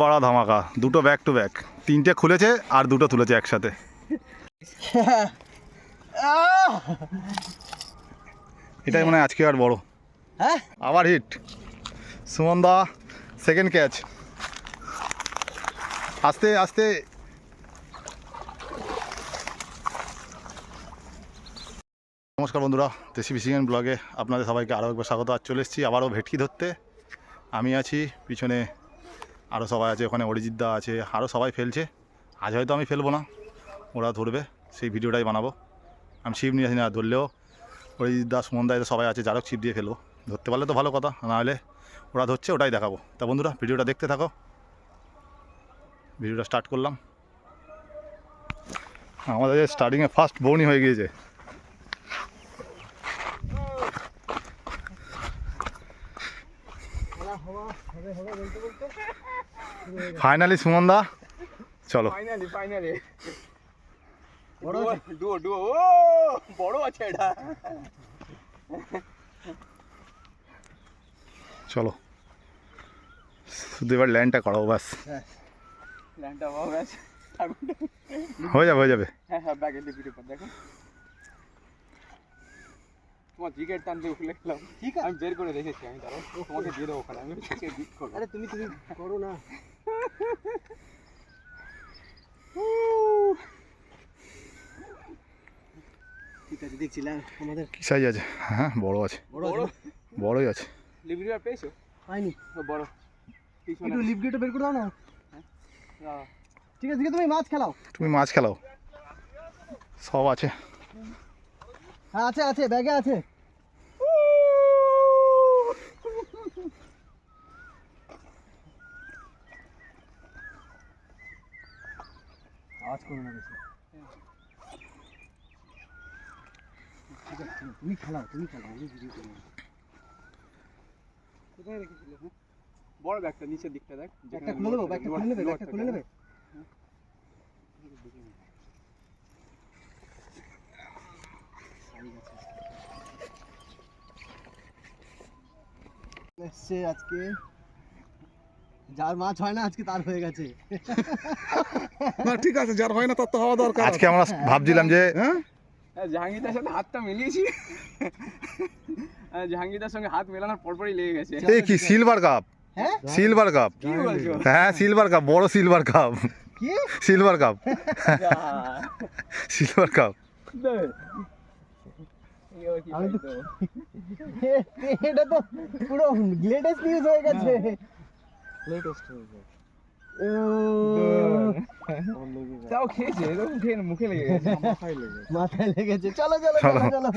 বড় ধামাকা দুটো ব্যাক টু ব্যাক তিনটে খুলেছে আর দুটো তুলেছে একসাথে। এটাই মানে আজকে আর বড়। হ্যাঁ? আবার hit Suman da second catch আস্তে আস্তে। নমস্কার বন্ধুরা দেশি ফিশিং ব্লগে আপনাদের সবাইকে আরও একবার স্বাগত। আজ চলে এসেছি আবারও ভেটকি ধরতে। আমি আছি পিছনে আরও সবাই আছে, ওখানে অরিজিৎদা আছে, আরও সবাই ফেলছে। আজ হয়তো আমি ফেলব না, ওরা ধরবে, সেই ভিডিওটাই বানাবো। আমি ছিপ নিয়ে আসি না, ধরলেও অরিজিৎ দা সুমন দা, এরা সবাই আছে যারও ছিপ দিয়ে ফেলব ধরতে পারলে তো ভালো কথা, নাহলে ওরা ধরছে, ওটাই দেখাবো। তা বন্ধুরা, ভিডিওটা দেখতে থাকো। ভিডিওটা স্টার্ট করলাম। আমাদের স্টার্টিংয়ে ফার্স্ট বৌনি হয়ে গিয়েছে। ফাইনালি সুমন দা চলো ফাইনালি ফাইনালি বড় ডুয়ো ডুয়ো ও বড় আছে এটা। চলো শুধু এবার ল্যান্ডটা করাবো ব্যাস। ল্যান্ডটা হয়ে যাবে হয়ে যাবে। হ্যাঁ হ্যাঁ দেখো। তোমার জিগের টান দিয়ে উঠলে গেলাম। ঠিক আমি বের করে রেখেছি আমি দাঁড়াও তোমাকে দিয়ে দেবো ওখানে আমি আরে তুমি তুমি করো না। ঠিক আছে দেখছিলাম আমাদের কী সাইজ আছে? হ্যাঁ বড় আছে। বড় বড় আছে? বড়ই আছে। পেয়েছ? পাইনি বড়। একটু বের করে দাও না। দাও। ঠিক আছে ঠিক আছে তুমি মাছ খেলাও। তুমি মাছ খেলাও। সব আছে। হ্যাঁ আছে আছে ব্যাগে আছে। আওয়াজ করো না বেশি তুমি খেলাও তুমি খেলাও আমি ভিডিও করি কোথায় রেখেছিলে হ্যাঁ? বড় ব্যাগটা নিচের দিকটা দেখ ব্যাগটা খুলে দেবো ব্যাগটা খুলে নেবে ব্যাগটা খুলে নেবে এসছে আজকে যার মাছ হয় না আজকে তার হয়ে গেছে। না ঠিক আছে যার হয় না তার তো হওয়া দরকার। আজকে আমরা ভাবছিলাম যে হ্যাঁ? হ্যাঁ জাহাঙ্গীরদার সাথে হাতটা মিলিয়েছি। হ্যাঁ, জাহাঙ্গীরদার সঙ্গে হাত মেলানোর পরপরই লেগে গেছে। এই কি সিলভার কাপ হ্যাঁ? সিলভার কাপ হ্যাঁ সিলভার কাপ বড় সিলভার কাপ কি? সিলভার কাপ সিলভার কাপ এটা তো পুরো লেটেস্ট নিউজ হয়ে গেছে। লেটেস্ট তাও খেয়েছে এরকম খেয়ে মুখে লেগে গেছে। মাথায় লেগেছে চলো চলো চলো। চলো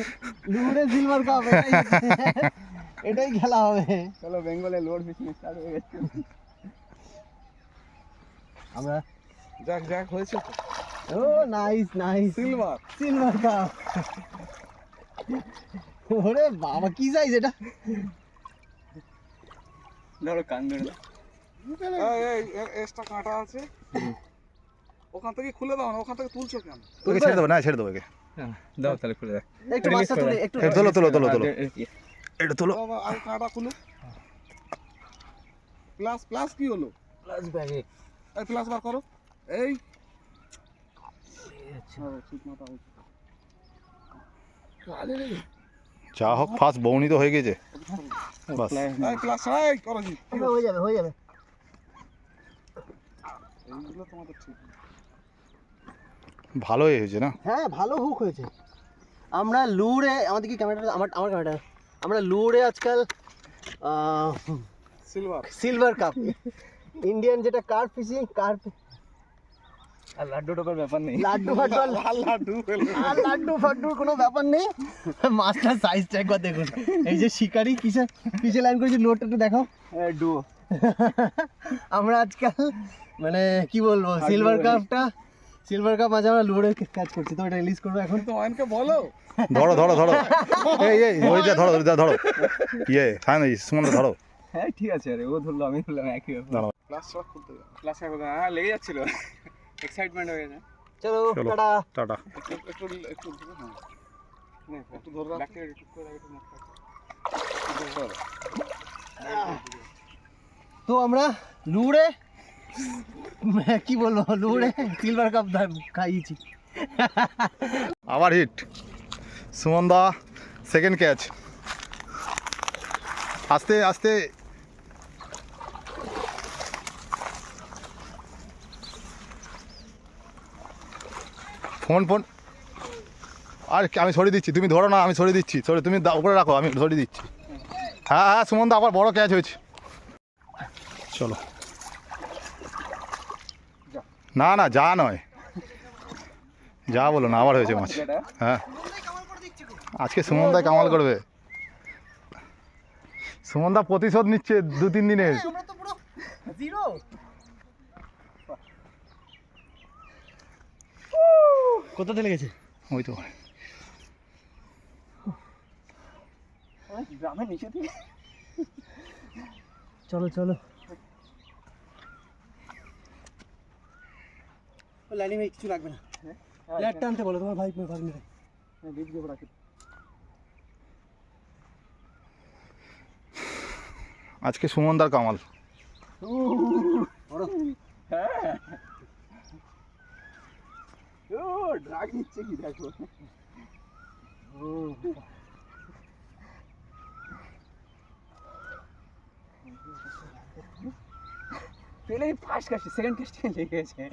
লুড়ে সিলভার কাপ এটাই। খেলা হবে। চলো বেঙ্গলে লোড ফিশিং স্টার্ট হয়ে গেছে। আমরা যাক যাক হয়েছে ও nice nice silver silver carp ওরে বাবা কি সাইজ এটা? ধরো কান এক্সট্রা কাঁটা আছে। ওখান থেকে খুলে দাও না ওখান থেকে তুলছো কেন? তোকে ছেড়ে দেবো না ছেড়ে দেবো একে দাও তাহলে খুলে দাও একটু মাছটা তুলে একটু তোলো তোলো তোলো তোলো। এটা তোলো। আর কাঁটা খুলো। প্লাস প্লাস কি হলো? প্লাস ব্যাগে এই প্লাস বার করো। এই। আচ্ছা। হ্যাঁ। যা হোক ফার্স্ট বৌনি তো হয়ে গেছে। বাস। প্লাস জি। হয়ে যাবে হয়ে যাবে। এইগুলো তোমাদের ঠিক ভালোই হয়েছে না? হ্যাঁ ভালো হুক হয়েছে। আমরা লুড়ে আমাদের কি ক্যামেরাটা আমার আমার ক্যামেরাটা আমরা লুড়ে আজকাল সিলভার সিলভার কাপ ইন্ডিয়ান যেটা কার্প ফিশিং কার্প আর লাড্ডু টোকার ব্যাপার নেই। লাড্ডু ফাড্ডু লাল লাড্ডু আর লাড্ডু ফাড্ডুর কোনো ব্যাপার নেই। মাছটার সাইজটা একবার দেখুন। এই যে শিকারি কিসে কিসে লাইন করেছে লোডটা একটু দেখাও। ডুয়ো আমরা আজকাল মানে কি বলব সিলভার কাপটা সিলভার কাপ মাঝে আমরা লোডে ক্যাচ করছি তো এটা রিলিজ করব এখন। তো অয়নকে বলো। ধরো ধরো ধরো। এই এই। ওই যা ধরো ওই যা ধরো। ইয়ে ফাইনাল সুমন ধরো। হ্যাঁ ঠিক আছে আরে ও ধরলো আমি ধরলাম একই ব্যাপার। দাঁড়াও। প্লাস ছাড়া খুলতে যাও হ্যাঁ লেগে যাচ্ছিল। এক্সাইটমেন্ট হয়ে গেছে। চলো। টাটা। টাটা। একটু একটু একটু হ্যাঁ। একটু ধরে। রাখ। একটু করে একটু মুখ তো আমরা লুড়ে কি বলব, লুড়ে সিলভার কাপ খাইয়েছি। আবার hit Suman da second catch আস্তে আস্তে। Phone phone. আর আমি সরিয়ে দিচ্ছি, তুমি ধরো না, আমি সরিয়ে দিচ্ছি। সরি, তুমি উপরে রাখো, আমি সরিয়ে দিচ্ছি। হ্যাঁ হ্যাঁ সুমন দা, আবার বড় ক্যাচ হয়েছে। চলো। না না যা নয়। যা বলো না আবার হয়েছে মাছ। হ্যাঁ। আজকে সুমনদা কামাল করবে। সুমনদা প্রতিশোধ নিচ্ছে দু তিন দিনের। জিরো। কোথাতে লেগেছে? ওই তো। গ্রামের নিচে থেকে। চলো। চলো লাইনে ভাই কিছু লাগবে না। লাইটটা আনতে বলো তোমার ভাই ভাগ নেবে ডিপ দিয়ে রাখি। আজকে সুমনদার কামাল। বড় হ্যাঁ। ও ড্রাগ নিচ্ছে কি দেখো? পেলে ফার্স্ট কাস্ট সেকেন্ড কাস্টে লেগে গেছে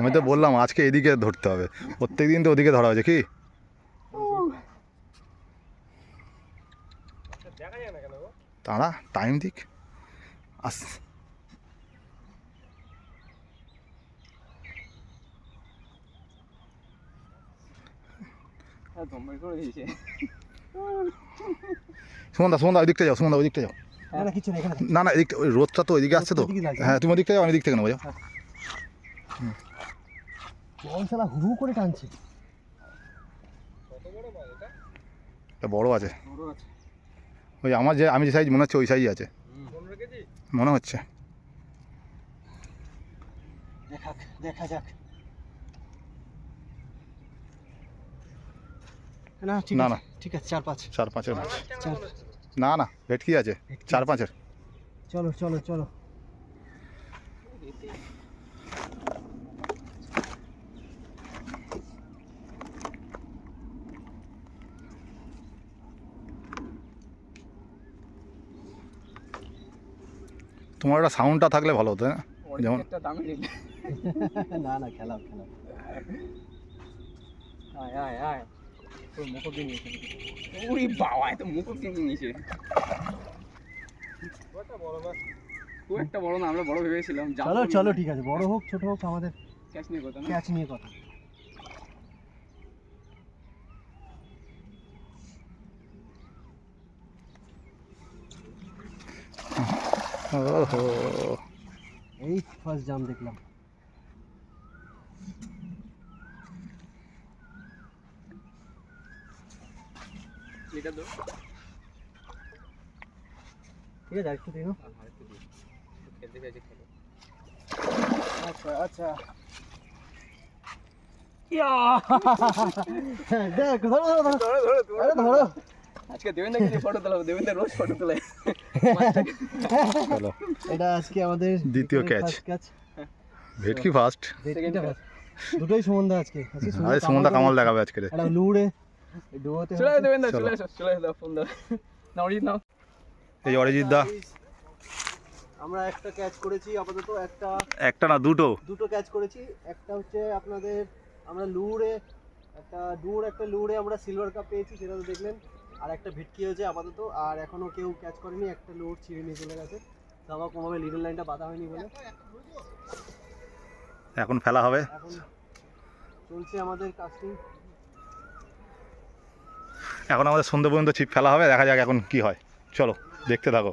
আমি তো বললাম আজকে এদিকে ধরতে হবে। প্রত্যেক দিন তো ওদিকে ধরা হয়েছে কি? তারা টাইম দিক। আস। দমে করে দিয়েছে সুমনদা সুমনদা ওই দিকটা যাও সুমনদা ওই দিকটা যাও। না না এদিকটা ওই রোদটা তো ওইদিকে আসছে তো। হ্যাঁ তুমি ওদিকটা যাও আমি দিক থেকে নেব যাও। জল শালা হুড়ু করে টানছে। এটা বড় আছে। ওই আমার যে আমি যে সাইজ মনে হচ্ছে ওই সাইজই আছে। মনে হচ্ছে। দেখা দেখা যাক। না ঠিক না, না। ঠিক আছে চার পাঁচ। চার পাঁচের মাছ। না না ভেটকি আছে। চার পাঁচের। চলো চলো চলো। তোমার একটা সাউন্ডটা থাকলে ভালো হতো না যেমন একটা দামি না না খেলাও খেলাও। আয় আয় আয়। বাবা এত মুখ দিয়ে নিয়েছে। খুব একটা বড় না আমরা বড় ভেবেছিলাম চলো চলো ঠিক আছে বড় হোক ছোট হোক আমাদের ক্যাচ নিয়ে কথা ক্যাচ নিয়ে কথা। ওহো এই ফার্স্ট জাম দেখলাম। এটা তো। ঠিক আছে আরেকটু দিন খেলতে চাইছে খেলো। আচ্ছা আচ্ছা। দেখ ধরো ধরো ধরো। ধরো ধরো আরে ধরো। আজকে দেবেন্দা কিছু ফটো তোলাবো দেবেন্দা রোজ ফটো তোলে। চলো। এটা আজকে আমাদের দ্বিতীয়। ক্যাচ ভেটকি ফার্স্ট দুটোই সুমন্দা আজকে। আজকে সুমনদা কামাল দেখাবে। আজকে রে। একটা লুড়ে। ডুয়োতে চলে। দেবেন্দা চলো। চলে এসো চলে এসো ফোন দাও না অরিজিৎ নাও। এই অরিজিৎ দা। আমরা একটা ক্যাচ করেছি আপাতত একটা একটা না দুটো। দুটো ক্যাচ করেছি। একটা হচ্ছে আপনাদের আমরা লুড়ে একটা ডুর একটা লুড়ে আমরা সিলভার কাপ পেয়েছি সেটা তো দেখলেন। আর একটা ভিটকি হয়েছে আপাতত আর এখনও কেউ ক্যাচ করেনি একটা লুড় ছিঁড়ে নিয়ে চলে গেছে। তো আমার কোনোভাবে লিডল লাইনটা বাধা হয়নি বলে। এখন ফেলা হবে? এখন চলছে আমাদের কাস্টিং এখন আমাদের সন্ধ্যে পর্যন্ত ছিপ ফেলা হবে দেখা যাক এখন কি হয়। চলো দেখতে থাকো।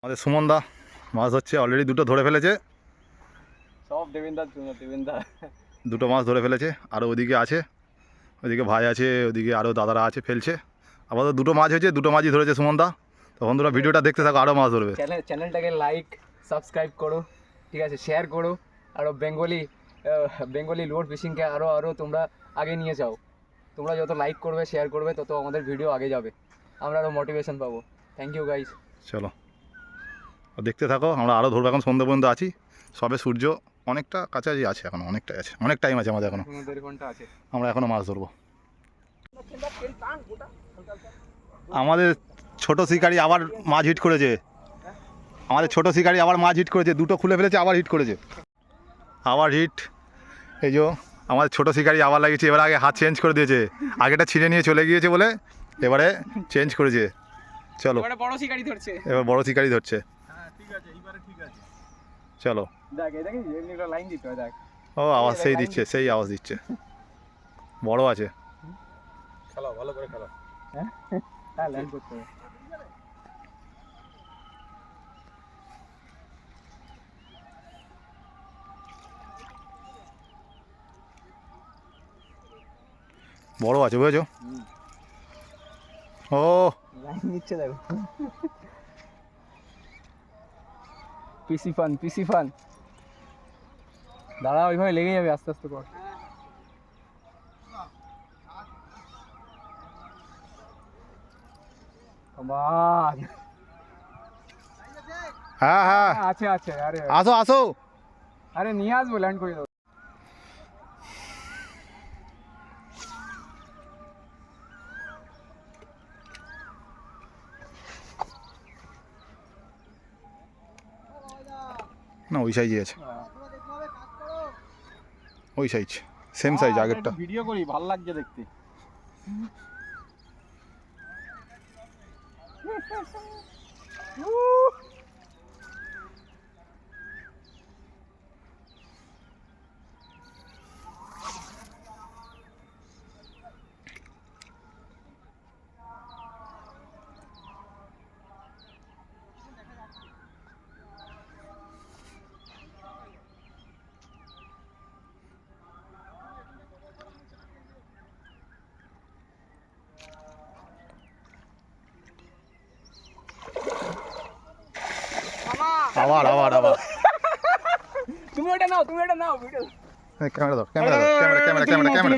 আমাদের সুমনদা মাছ হচ্ছে অলরেডি দুটো ধরে ফেলেছে। সব দেবেন্দার জন্য দেবেন্দা দুটো মাছ ধরে ফেলেছে আরও ওদিকে আছে। ওদিকে ভাই আছে ওদিকে আরও দাদারা আছে ফেলছে। আপাতত দুটো মাছ হয়েছে দুটো মাছই ধরেছে সুমনদা। তো বন্ধুরা ভিডিওটা দেখতে থাকো আরও মাছ ধরবে। চ্যানেলটাকে লাইক সাবস্ক্রাইব করো ঠিক আছে? শেয়ার করো আরও বেঙ্গলি বেঙ্গলি লোড ফিশিংকে আরও আরও তোমরা আগে নিয়ে যাও। তোমরা যত লাইক করবে শেয়ার করবে তত আমাদের ভিডিও আগে যাবে। আমরা আরও মোটিভেশন পাবো। থ্যাংক ইউ গাইস চলো। দেখতে থাকো আমরা আরও ধরবো এখন সন্ধ্যে পর্যন্ত আছি। সবে সূর্য। অনেকটা কাছাকাছি আছে এখন অনেকটাই আছে অনেক টাইম আছে আমাদের এখনও। আছে। আমরা এখনও মাছ ধরবো। আমাদের ছোট শিকারি আবার মাছ হিট করেছে। আমাদের ছোট শিকারি আবার মাছ হিট করেছে দুটো খুলে ফেলেছে আবার হিট করেছে। আবার হিট এই যে আমাদের ছোট শিকারি আবার লাগিয়েছে এবার আগে হাত চেঞ্জ করে দিয়েছে। আগেটা ছিঁড়ে নিয়ে চলে গিয়েছে বলে এবারে চেঞ্জ করেছে। চলো। বড় শিকারি ধরছে। এবার বড় শিকারি ধরছে। চলো। দেখ এই দেখিস এমনি লাইন দিতে হয় দেখ। ও আওয়াজ সেই দিচ্ছে সেই আওয়াজ দিচ্ছে। বড় আছে। হ্যাঁ? লাইন করতে হবে। বড় আছে বুঝেছ? ও। লাইন নিচ্ছে দেখো। পিসি ফান পিসি ফান। দাঁড়া ওইভাবে লেগে যাবে আস্তে আস্তে কর। কমান হ্যাঁ হ্যাঁ। আছে আছে আরে। আসো আসো। আরে নিয়ে আসব ল্যান্ড করে দেবো। না ওই সাইজই আছে। ওই সাইজ সেম সাইজ আগেরটা। ভিডিও করি ভালো লাগছে দেখতে। আবার আবার আবার তুমি ওটা নাও তুমি ওটা নাও ভিডিও ক্যামেরা দাও ক্যামেরা দাও ক্যামেরা ক্যামেরা ক্যামেরা ক্যামেরা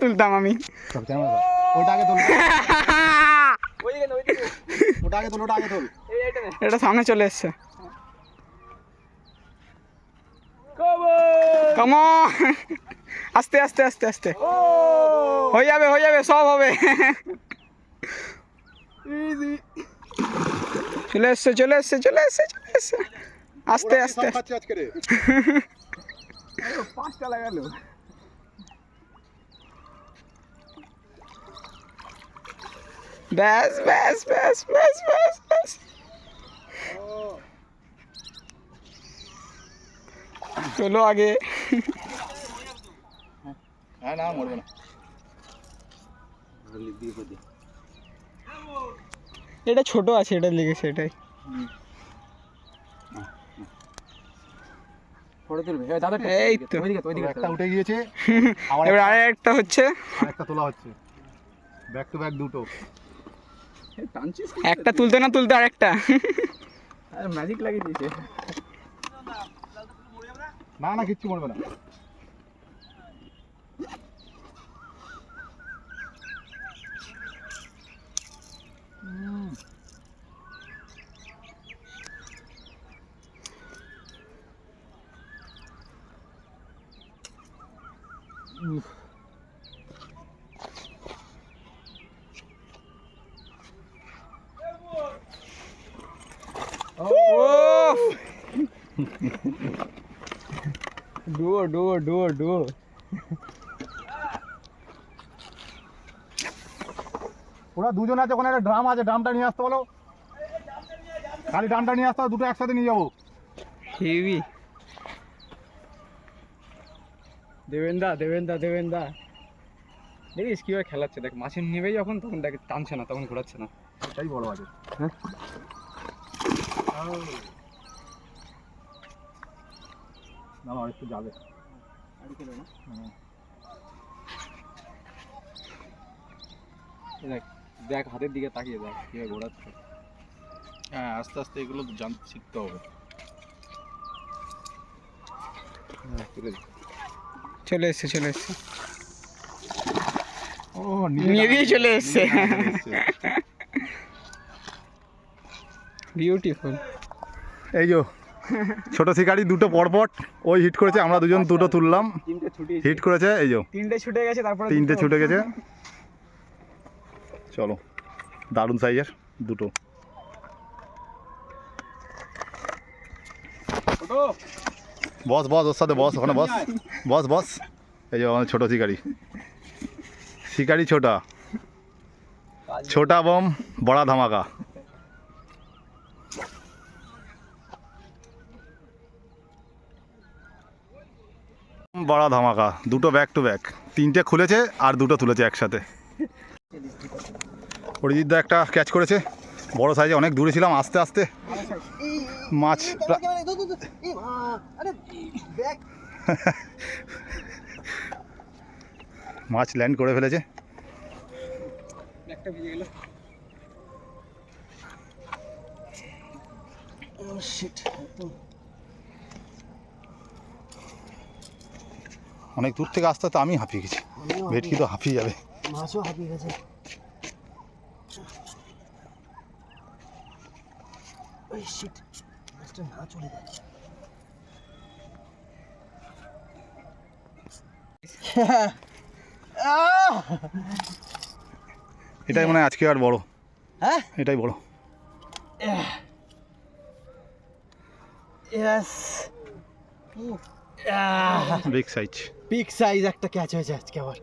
তুলতাম আমি ক্যামেরা দাও ওটা আগে তোল ওইদিকে না ওইদিকে ওটা আগে তোল ওটা আগে তোল এটা সামনে চলে এসছে কমো আস্তে আস্তে আস্তে আস্তে হয়ে যাবে হয়ে যাবে সব হবে চলে এসছে চলে এসছে চলে এসছে আস্তে আস্তে খাচ্ছে আজকে রে পাঁচটা লাগালো ব্যাস ব্যাস ব্যাস ব্যাস ব্যাস ব্যাস চলো আগে হ্যাঁ না মরবে না এটা ছোট আছে এটা লেগেছে এটাই ফটো তুলবে। দাদা এই তো। ওইদিকে ওইদিকে একটা উঠে গিয়েছে এবার আর একটা হচ্ছে। একটা তোলা হচ্ছে। ব্যাক টু ব্যাক দুটো? একটা তুলতে না তুলতে আর একটা ম্যাজিক লাগিয়ে দিয়েছে। না না কিচ্ছু মরবে না ও ডুয়ো ডুয়ো ডুয়ো ডুয়ো ওরা দুজন আছে ওখানে একটা ড্রাম আছে ড্রামটা নিয়ে আসতে বলো। খালি ড্রামটা নিয়ে আসতে দুটো একসাথে নিয়ে যাব। হেভি দেবেন্দা দেবেন্দা দেবেন্দা। দেখিস কীভাবে খেলাচ্ছে দেখ মাছের নেবে যখন তখন দেখ টানছে না তখন ঘোরাচ্ছে না। এটাই বড় আছে হ্যাঁ? না না একটু যাবে। দেখ দেখ হাতের দিকে তাকিয়ে দেখ কীভাবে ঘোরাচ্ছে। হ্যাঁ আস্তে আস্তে এগুলো জানতে শিখতে হবে। হ্যাঁ, চলে এসছে চলে এসছে। ও নিজেই চলে এসছে। বিউটিফুল এই যে ছোট শিকারি দুটো পরপর। ওই হিট করেছে আমরা দুজন দুটো তুললাম। হিট করেছে এই যে। তিনটে ছুটে গেছে তারপরে তিনটে ছুটে গেছে। চলো দারুণ সাইজের দুটো। বস বস ওর সাথে বস ওখানে বস। বস বস। এই যে আমাদের ছোটো শিকারি। শিকারি ছোটা। ছোটা বম বড়া ধামাকা। বড়া ধামাকা, দুটো ব্যাক টু ব্যাক তিনটে খুলেছে আর দুটো তুলেছে একসাথে। অরিজিৎ দা একটা ক্যাচ করেছে। বড় সাইজে অনেক দূরে ছিলাম, আস্তে আস্তে। মাছ মাছ ল্যান্ড করে ফেলেছে। শিট অনেক দূর থেকে আসতে আস্তে আমি হাঁপিয়ে গেছি। ভেটকি তো হাঁপিয়ে যাবে। মাছও হাঁপিয়ে গেছে! এটাই মানে আজকে আর বড়। হ্যাঁ? এটাই বড়। Yes big size big size একটা ক্যাচ হয়েছে আজকে আবার।